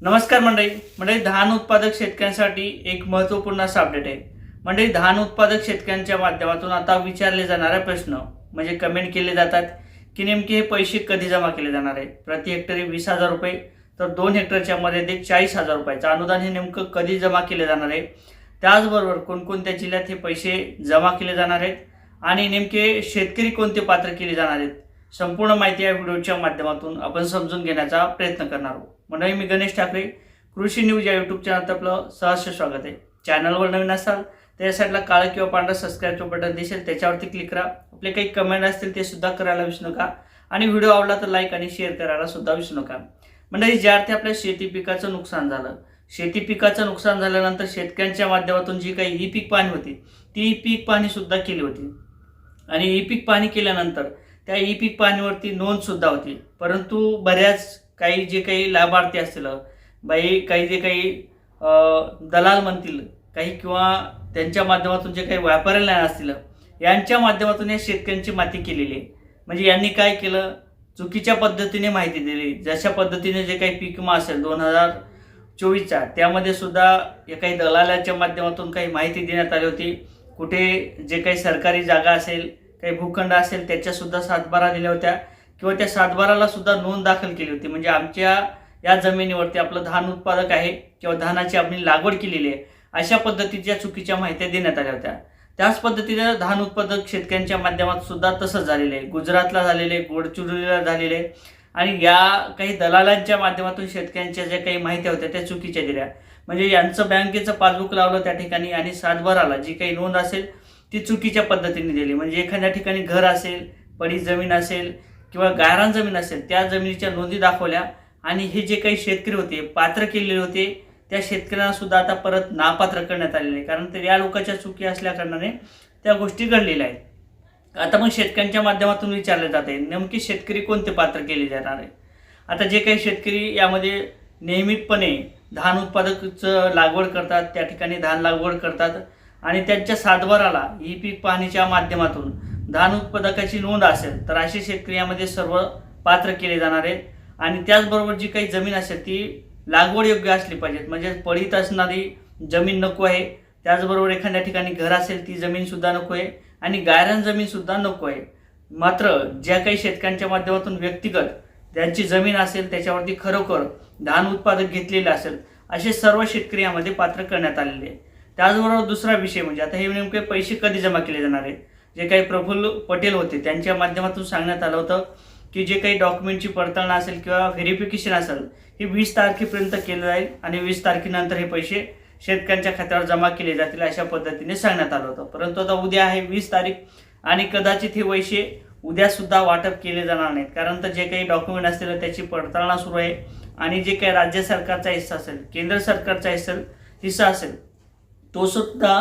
नमस्कार मंडळी. मंडळी धान उत्पादक शेतकऱ्यांसाठी एक महत्त्वपूर्ण असा अपडेट आहे. मंडळी धान उत्पादक शेतकऱ्यांच्या माध्यमातून आता विचारले जाणारे प्रश्न म्हणजे कमेंट केले जातात की नेमके हे पैसे कधी जमा केले जाणार आहे? प्रति हेक्टरी वीस हजार रुपये तर दोन हेक्टरच्या मर्यादेत चाळीस हजार रुपयाचं अनुदान हे नेमकं कधी जमा केले जाणार आहे? त्याचबरोबर कोणकोणत्या जिल्ह्यात हे पैसे जमा केले जाणार आहेत? आणि नेमके शेतकरी कोणते पात्र केले जाणार आहेत? संपूर्ण माहिती या व्हिडिओच्या माध्यमातून आपण समजून घेण्याचा प्रयत्न करणार आहोत. मंडळी मी गणेश ठाकरे कृषी न्यूज या यूट्यूब चॅनलत आपलं सहर्ष स्वागत आहे. चॅनलवर नवीन असाल त्या साईडला काळं किंवा पांढरा सबस्क्राईबचं बटन दिसेल त्याच्यावरती क्लिक करा. आपले काही कमेंट असतील ते सुद्धा करायला विसरू नका. आणि व्हिडिओ आवडला तर लाईक आणि शेअर करायला सुद्धा विसरू नका. मंडळी ज्या अर्थी आपल्या शेती पिकाचं नुकसान झालं शेती पिकाचं नुकसान झाल्यानंतर शेतकऱ्यांच्या माध्यमातून जी काही ई पीक पाहणी होती ती ई पीक पाहणी सुद्धा केली होती. आणि ई पीक पाहणी केल्यानंतर त्या ई पीक पाहणीवरती नोंदसुद्धा होती. परंतु बऱ्याच काही जे काही लाभार्थी असतील बाई काही जे काही दलाल म्हणतील काही किंवा त्यांच्या माध्यमातून जे काही व्यापारी असतील यांच्या माध्यमातून या शेतकऱ्यांची माती केलेली आहे. म्हणजे यांनी काय केलं? चुकीच्या पद्धतीने माहिती दिली. जशा पद्धतीने जे काही पीक विमा असेल दोन हजार चोवीसचा त्यामध्ये सुद्धा या काही दलालाच्या माध्यमातून काही माहिती देण्यात आली होती. कुठे जे काही सरकारी जागा असेल काही भूखंड असेल त्याच्यासुद्धा सातबारा दिल्या होत्या. किंवा त्या सातबाराला सुद्धा नोंद दाखल केली होती. म्हणजे आमच्या या जमिनीवरती आपलं धान उत्पादक आहे किंवा धानाची आपण लागवड केलेली आहे अशा पद्धतीच्या चुकीच्या माहित्या देण्यात आल्या होत्या. त्याच पद्धतीने धान उत्पादक शेतकऱ्यांच्या माध्यमात सुद्धा तसंच झालेलं आहे. गुजरातला झालेलं आहे गोडचिरोलीला झालेलं आहे. आणि या काही दलालांच्या माध्यमातून शेतकऱ्यांच्या ज्या काही माहित्या होत्या त्या चुकीच्या दिल्या. म्हणजे यांचं बँकेचं पासबुक लावलं त्या ठिकाणी आणि सातबाराला जी काही नोंद असेल ती चुकीच्या पद्धतीने दिली. म्हणजे एखाद्या ठिकाणी घर असेल पडी जमीन असेल किंवा गायरान जमीन असेल त्या जमिनीच्या नोंदी दाखवल्या आणि हे जे काही शेतकरी होते पात्र केलेले होते त्या शेतकऱ्यांना सुद्धा आता परत नापात्र करण्यात आलेले आहे. कारण तर या लोकांच्या चुकी असल्याकारणाने त्या गोष्टी घडलेल्या आहेत. आता मग शेतकऱ्यांच्या माध्यमातून विचारले आहे नेमकी शेतकरी कोणते पात्र केले जाणार आहे? आता जे काही शेतकरी यामध्ये नियमितपणे धान उत्पादकचं लागवड करतात त्या ठिकाणी धान लागवड करतात आणि त्यांच्या सातबाराला ई पीक पाहणीच्या माध्यमातून धान उत्पादकाची नोंद असेल तर असे शेतकरी यामध्ये सर्व पात्र केले जाणार आहेत. आणि त्याचबरोबर जी काही जमीन असेल ती लागवड योग्य असली पाहिजेत. म्हणजे पडीत असणारी जमीन नको आहे. त्याचबरोबर एखाद्या ठिकाणी घर असेल ती जमीनसुद्धा नको आहे. आणि गायरान जमीनसुद्धा नको आहे. मात्र ज्या काही शेतकऱ्यांच्या माध्यमातून व्यक्तिगत त्यांची जमीन असेल त्याच्यावरती खरोखर धान उत्पादक घेतलेले असेल असे सर्व शेतकरी यामध्ये पात्र करण्यात आलेले आहे त्याचबरोबर दुसरा विषय म्हणजे आता हे नेमके पैसे कधी जमा केले जाणार आहेत? जे काही प्रफुल्ल पटेल होते त्यांच्या माध्यमातून सांगण्यात आलं होतं की जे काही डॉक्युमेंटची पडताळणी असेल किंवा व्हेरिफिकेशन असेल हे वीस तारखेपर्यंत केलं जाईल आणि वीस तारखेनंतर हे पैसे शेतकऱ्यांच्या खात्यावर जमा केले जातील अशा पद्धतीने सांगण्यात आलं होतं. परंतु आता उद्या आहे वीस तारीख आणि कदाचित हे पैसे उद्यासुद्धा वाटप केले जाणार नाहीत. कारण तर जे काही डॉक्युमेंट असतील त्याची पडताळणी सुरू आहे आणि जे काही राज्य सरकारचा हिस्सा असेल केंद्र सरकारचा हिस्सा हिस्सा असेल तो सुद्धा